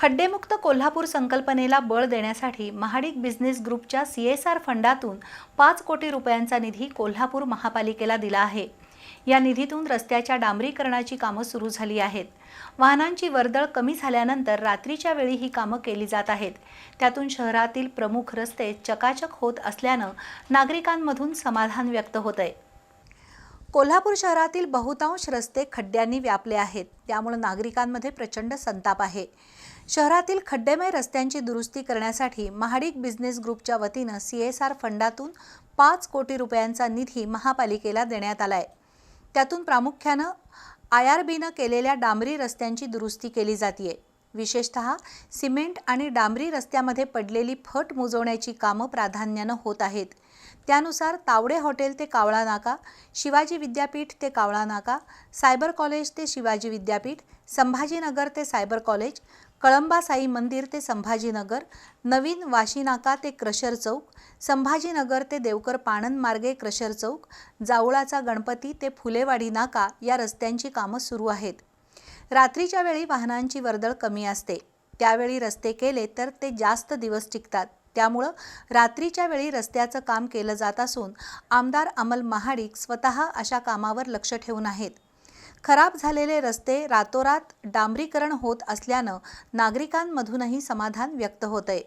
खड्डेमुक्त कोल्हापूर संकल्पनेला बळ देण्यासाठी महाडिक बिझनेस ग्रुपच्या सी एस आर फंडातून पाच कोटी रुपयांचा निधी कोल्हापूर महापालिकेला दिला आहे. या निधीतून रस्त्याच्या डांबरीकरणाची कामं सुरू झाली आहेत. वाहनांची वर्दळ कमी झाल्यानंतर रात्रीच्या वेळी ही कामं केली जात आहेत. त्यातून शहरातील प्रमुख रस्ते चकाचक होत असल्यानं नागरिकांमधून समाधान व्यक्त होत आहे कोल्हापूर शहरातील बहुतांश रस्ते खड्ड्यांनी व्यापले आहेत. त्यामुळे नागरिकांमध्ये प्रचंड संताप आहे. शहरातील खड्डेमय रस्त्यांची दुरुस्ती करण्यासाठी महाडिक बिझनेस ग्रुपच्या वतीनं सी एस आर फंडातून पाच कोटी रुपयांचा निधी महापालिकेला देण्यात आलाय. त्यातून प्रामुख्यानं आय आर बीनं केलेल्या डांबरी रस्त्यांची दुरुस्ती केली जाते विशेषतः सिमेंट आणि डांबरी रस्त्यामध्ये पडलेली फट मुजवण्याची कामं प्राधान्यानं होत आहेत. त्यानुसार तावडे हॉटेल ते कावळा नाका शिवाजी विद्यापीठ ते कावळा नाका सायबर कॉलेज ते शिवाजी विद्यापीठ संभाजीनगर ते सायबर कॉलेज कळंबासाई मंदिर ते संभाजीनगर नवीन वाशीनाका ते क्रशर चौक संभाजीनगर ते देवकर पाणंद मार्गे क्रशर चौक जावळाचा गणपती ते फुलेवाडी नाका या रस्त्यांची कामं सुरू आहेत. रात्रीच्या वेळी वाहनांची वर्दळ कमी असते. त्यावेळी रस्ते केले तर ते जास्त दिवस टिकतात. त्यामुळं रात्रीच्या वेळी रस्त्याचं काम केलं जात असून आमदार अमल महाडिक स्वतः अशा कामावर लक्ष ठेवून आहेत. खराब झालेले रस्ते रातोरात डांबरीकरण होत असल्यानं नागरिकांमधूनही समाधान व्यक्त होत आहे